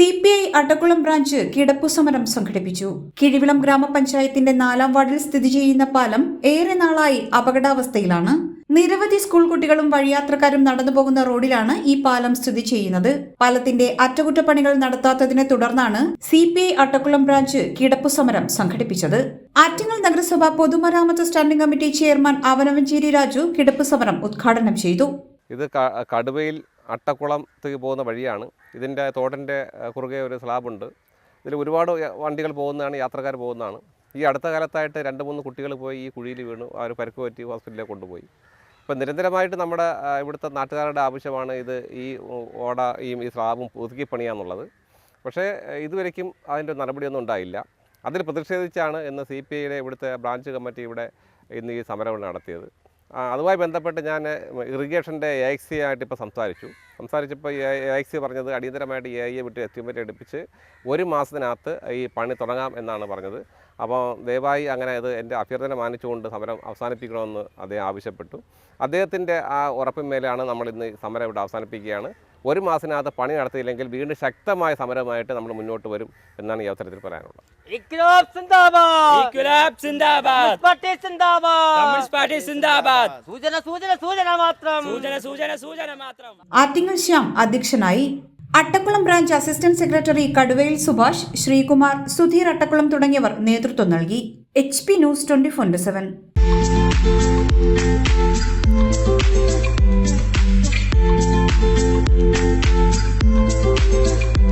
C P I Attakkulam branch കിടപ്പു സമരം സംഘടിപ്പിച്ചു. കിഴിവിളം ഗ്രാമപഞ്ചായത്തിന്റെ നാലാം വാർഡിൽ സ്ഥിതി ചെയ്യുന്ന പാലം ഏറെ നാളായി അപകടാവസ്ഥയിലാണ്. നിരവധി സ്കൂൾ കുട്ടികളും വഴിയാത്രക്കാരും നടന്നു പോകുന്ന റോഡിലാണ് ഈ പാലം സ്ഥിതി ചെയ്യുന്നത്. പാലത്തിന്റെ അറ്റകുറ്റപ്പണികൾ നടത്താത്തതിനെ തുടർന്നാണ് C P I Attakkulam branch കിടപ്പു സമരം സംഘടിപ്പിച്ചത്. ആറ്റിങ്ങൽ നഗരസഭ പൊതുമരാമത്ത് standing committee chairman Avanavancheri Raju കിടപ്പു സമരം ഉദ്ഘാടനം ചെയ്തു. ഇത് കടുവയിൽ അട്ടക്കുളത്തേക്ക് പോകുന്ന വഴിയാണ്. ഇതിന്റെ തോട്ടിന്റെ കുറുകെ ഒരു സ്ലാബുണ്ട്. ഇതിൽ ഒരുപാട് വണ്ടികൾ പോകുന്നതാണ് യാത്രക്കാർ പോകുന്നതാണ്. ഈ അടുത്ത കാലത്തായിട്ട് രണ്ട് മൂന്ന് കുട്ടികൾ പോയി ഈ കുഴിയിൽ വീണു അവർ പരുക്ക് പറ്റി ഹോസ്പിറ്റലിലേക്ക് കൊണ്ടുപോയി. ഇപ്പം നിരന്തരമായിട്ട് നമ്മുടെ ഇവിടുത്തെ നാട്ടുകാരുടെ ആവശ്യമാണ് ഇത് ഈ ഓട ഈ ഈ സ്ലാബും പുതുക്കി പണിയാന്നുള്ളത്. പക്ഷേ ഇതുവരയ്ക്കും അതിന്റെ നടപടിയൊന്നും ഉണ്ടായില്ല. അതിൽ പ്രതിഷേധിച്ചാണ് ഇന്ന് സി പി ഐയുടെ ഇവിടുത്തെ ബ്രാഞ്ച് കമ്മിറ്റി ഇവിടെ ഇന്ന് ഈ സമരം നടത്തിയത്. അതുമായി ബന്ധപ്പെട്ട് ഞാൻ ഇറിഗേഷന്റെ എ എക്സി ആയിട്ട് ഇപ്പോൾ സംസാരിച്ചു. സംസാരിച്ചപ്പോൾ എ എക്സി പറഞ്ഞത് അടിയന്തരമായിട്ട് എ ഐയെ വിട്ട് എസ്റ്റിമേറ്റ് എടുപ്പിച്ച് ഒരു മാസത്തിനകത്ത് ഈ പണി തുടങ്ങാം എന്നാണ് പറഞ്ഞത്. അപ്പോൾ ദയവായി അങ്ങനെ ഇത് എന്റെ അഭ്യർത്ഥന മാനിച്ചുകൊണ്ട് സമരം അവസാനിപ്പിക്കണമെന്ന് അദ്ദേഹം ആവശ്യപ്പെട്ടു. അദ്ദേഹത്തിന്റെ ആ ഉറപ്പിന്മേലാണ് നമ്മൾ ഇന്ന് സമരം ഇവിടെ അവസാനിപ്പിക്കുകയാണ്. ഒരു മാസത്തിനകത്ത് പണി നടത്തിയില്ലെങ്കിൽ വീണ്ടും ശക്തമായ സമരമായിട്ട് നമ്മൾ മുന്നോട്ട് വരും എന്നാണ് ഈ അവസരത്തിൽ പറയാനുള്ളത്. ആറ്റിങ്ങൽ ശ്യാം അധ്യക്ഷനായി അട്ടക്കുളം ബ്രാഞ്ച് അസിസ്റ്റന്റ് സെക്രട്ടറി കടുവയിൽ സുഭാഷ് ശ്രീകുമാർ സുധീർ അട്ടക്കുളം തുടങ്ങിയവർ നേതൃത്വം നൽകി. H P news twenty four seven.